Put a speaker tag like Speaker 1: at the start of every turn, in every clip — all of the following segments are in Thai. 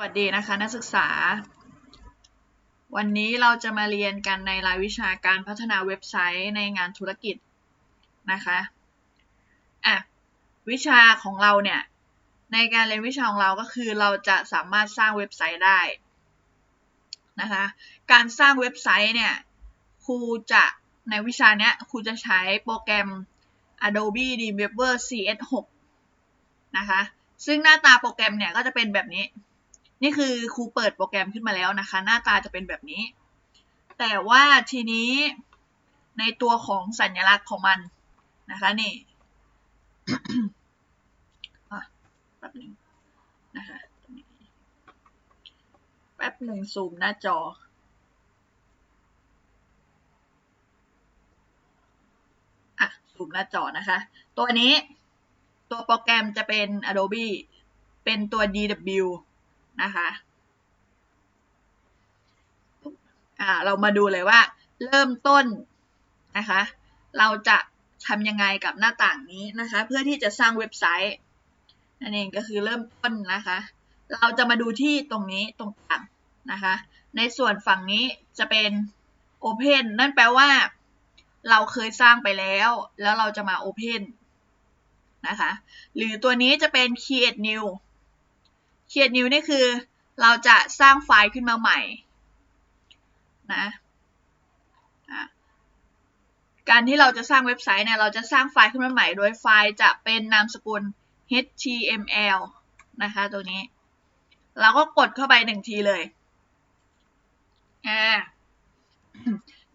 Speaker 1: วัสดีนะคะนักศึกษา วันนี้เราจะมาเรียนกันในรายวิชาการพัฒนาเว็บไซต์ในงานธุรกิจนะคะอะวิชาของเราเนี่ยในการเรียนวิชาของเราก็คือเราจะสามารถสร้างเว็บไซต์ได้นะคะการสร้างเว็บไซต์เนี่ยครูจะในวิชาเนี้ยครูจะใช้โปรแกรม Adobe Dreamweaver CS6 นะคะซึ่งหน้าตาโปรแกรมเนี่ยก็จะเป็นแบบนี้ นี่คือครูเปิดโปรแกรมขึ้นมาแล้วนะคะ หน้าตาจะเป็นแบบนี้ แต่ว่าทีนี้ในตัวของสัญลักษณ์ของมันนะคะนี่แป๊บหนึ่งนะคะแป๊บหนึ่งซูมหน้าจอ อะ ซูมหน้าจอนะคะ ตัวนี้ตัวโปรแกรมจะเป็น Adobe เป็นตัว DW นะคะอ่าเรามาดูเลยว่า เริ่มต้นนะคะ เราจะทำยังไงกับหน้าต่างนี้นะคะ เพื่อที่จะสร้างเว็บไซต์นั่นเองก็คือเริ่มต้นนะคะ เราจะมาดูที่ตรงนี้ตรงกลางนะคะ ในส่วนฝั่งนี้จะเป็น Open นั่นแปลว่า เราเคยสร้างไปแล้ว แล้วเราจะมา Open นะคะ หรือตัวนี้จะเป็น Create New Create New นี่คือเราจะสร้างไฟล์ขึ้นมาใหม่นะการที่เราจะสร้างเว็บไซต์เนี่ยเราจะสร้างไฟล์ขึ้นมาใหม่ โดยไฟล์จะเป็นนามสกุล html นะคะตัวนี้ เราก็กดเข้าไปหนึ่งทีเลยอ่า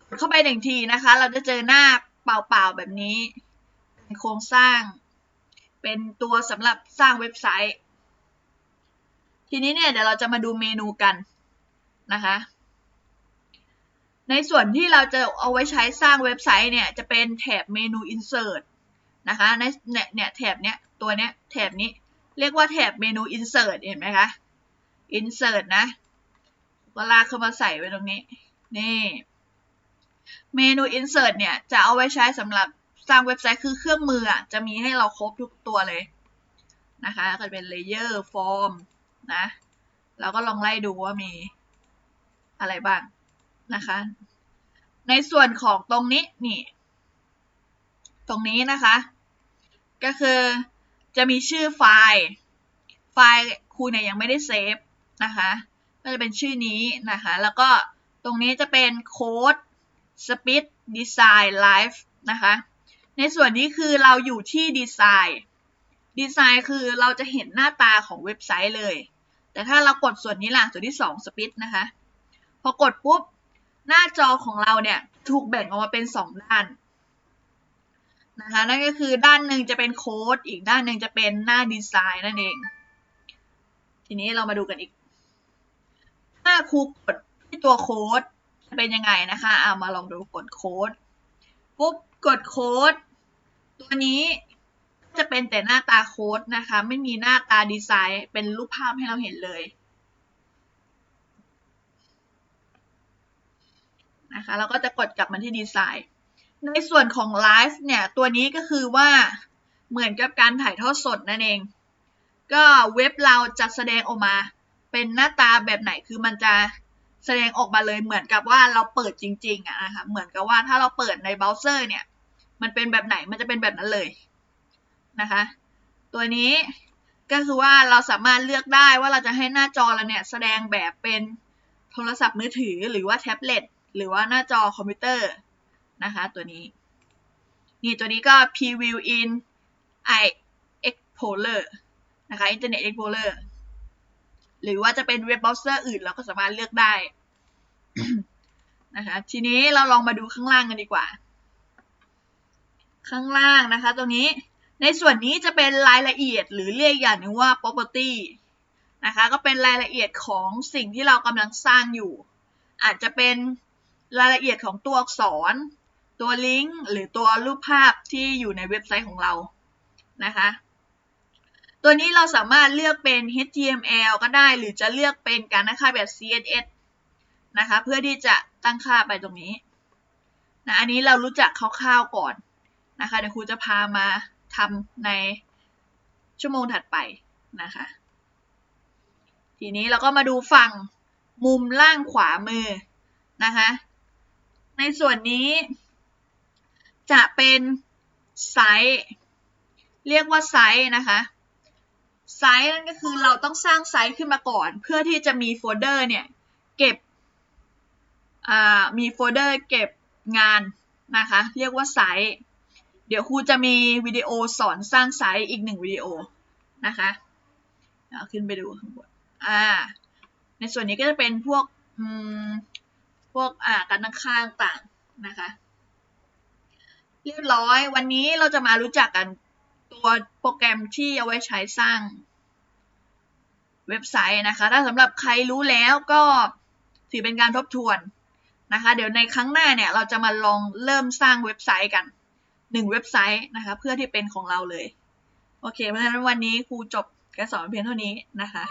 Speaker 1: กดเข้าไปหนึ่งทีนะคะ เราจะเจอหน้าเปล่าๆแบบนี้เป็นโครงสร้าง เป็นตัวสำหรับสร้างเว็บไซต์ ทีนี้เนี่ยเดี๋ยวเราจะมาดูเมนูกันนะคะ ในส่วนที่เราจะเอาไว้ใช้สร้างเว็บไซต์เนี่ยจะเป็นแถบเมนู insert นะคะในเนี่ยแถบเนี้ยตัวเนี้ยแถบนี้เรียกว่าแถบเมนู insert เห็นไหมคะ insert นะก็ลากเข้ามาใส่ไว้ตรงนี้ นี่ เมนู insert เนี่ย จะเอาไว้ใช้สำหรับสร้างเว็บไซต์คือเครื่องมือจะมีให้เราครบทุกตัวเลยนะคะ ก็เป็น layer form นะเราก็ลองไล่ดูว่ามีอะไรบ้างนะคะ ในส่วนของตรงนี้นี่ ตรงนี้นะคะ ก็คือจะมีชื่อไฟล์ ไฟล์ครูเนี่ยยังไม่ได้เซฟนะคะก็จะเป็นชื่อนี้นะคะ แล้วก็ตรงนี้จะเป็นโค้ด speed design live นะคะ ในส่วนนี้คือเราอยู่ที่ดีไซน์ดีไซน์คือเราจะเห็นหน้าตาของเว็บไซต์เลย แต่ถ้าเรากดส่วนนี้ล่ะส่วนที่2 speed นะคะ พอกดปุ๊บ หน้าจอของเราเนี่ย ถูกแบ่งออกมาเป็น 2 ด้านนะคะนั่นก็คือด้านหนึ่งจะเป็นโค้ดอีกด้านหนึ่งจะเป็นหน้าดีไซน์นั่นเอง ทีนี้เรามาดูกันอีก ถ้าครูกดที่ตัวโค้ดจะเป็นยังไงนะคะเอามาลองดูกดโค้ดปุ๊บกดโค้ดตัวนี้ จะเป็นแต่หน้าตาโค้ดนะคะ ไม่มีหน้าตาดีไซน์ เป็นรูปภาพให้เราเห็นเลยนะคะเราก็จะกดกลับมาที่ดีไซน์ ในส่วนของไลฟ์เนี่ย ตัวนี้ก็คือว่าเหมือนกับการถ่ายทอดสดนั่นเอง ก็เว็บเราจะแสดงออกมา เป็นหน้าตาแบบไหนคือมันจะแสดงออกมาเลยเหมือนกับว่าเราเปิดจริงๆอะนะคะเหมือนกับว่าถ้าเราเปิดในเบราว์เซอร์เนี่ย มันเป็นแบบไหนมันจะเป็นแบบนั้นเลย นะคะ ตัวนี้ก็คือว่าเราสามารถเลือกได้ว่าเราจะให้หน้าจอเราเนี่ยแสดงแบบเป็นโทรศัพท์มือถือหรือว่าแท็บเล็ตหรือว่าหน้าจอคอมพิวเตอร์นะคะตัวนี้ นี่ตัวนี้ก็ preview in i explorer นะคะ internet explorer หรือว่าจะเป็นเว็บเบราว์เซอร์อื่นเราก็สามารถเลือกได้นะคะ ทีนี้เราลองมาดูข้างล่างกันดีกว่า ข้างล่างนะคะ ตรงนี้ ในส่วนนี้จะเป็นรายละเอียดหรือเรียกอย่างนึงว่า property นะคะก็เป็นรายละเอียดของสิ่งที่เรากำลังสร้างอยู่ อาจจะเป็นรายละเอียดของตัวอักษร ตัวลิงก์หรือตัวรูปภาพที่อยู่ในเว็บไซต์ของเรานะคะตัวนี้เราสามารถเลือกเป็น HTML ก็ได้หรือจะเลือกเป็นการตั้งค่าแบบ CSS นะคะเพื่อที่จะตั้งค่าไปตรงนี้นะอันนี้เรารู้จักคร่าวๆก่อนนะคะเดี๋ยวครูจะพามา ทำในชั่วโมงถัดไปนะคะ ทีนี้เราก็มาดูฝั่งมุมล่างขวามือนะคะ ในส่วนนี้ จะเป็นไซส์เรียกว่าไซส์นะคะไซส์นั่นก็คือเราต้องสร้างไซส์ขึ้นมาก่อน เพื่อที่จะมีโฟลเดอร์เนี่ยเก็บมีโฟลเดอร์เก็บงานนะคะ เรียกว่าไซส์ เดี๋ยวครูจะมีวิดีโอสอนสร้างไซส์อีกหนึ่งวิดีโอนะคะเอาขึ้นไปดูข้างบนอ่า ในส่วนนี้ก็จะเป็นพวกอืมพวกอ่าการตั้งค่าต่างนะคะ เรียบร้อยวันนี้เราจะมารู้จักกันตัวโปรแกรมที่เอาไว้ใช้สร้างเว็บไซต์นะคะ ถ้าสำหรับใครรู้แล้วก็ถือเป็นการทบทวนนะคะ เดี๋ยวในครั้งหน้าเนี่ย เราจะมาลองเริ่มสร้างเว็บไซต์กัน หนึ่งเว็บไซต์นะคะเพื่อที่เป็นของเราเลย โอเค เพราะฉะนั้นวันนี้ครูจบการสอนเพียงเท่านี้นะคะ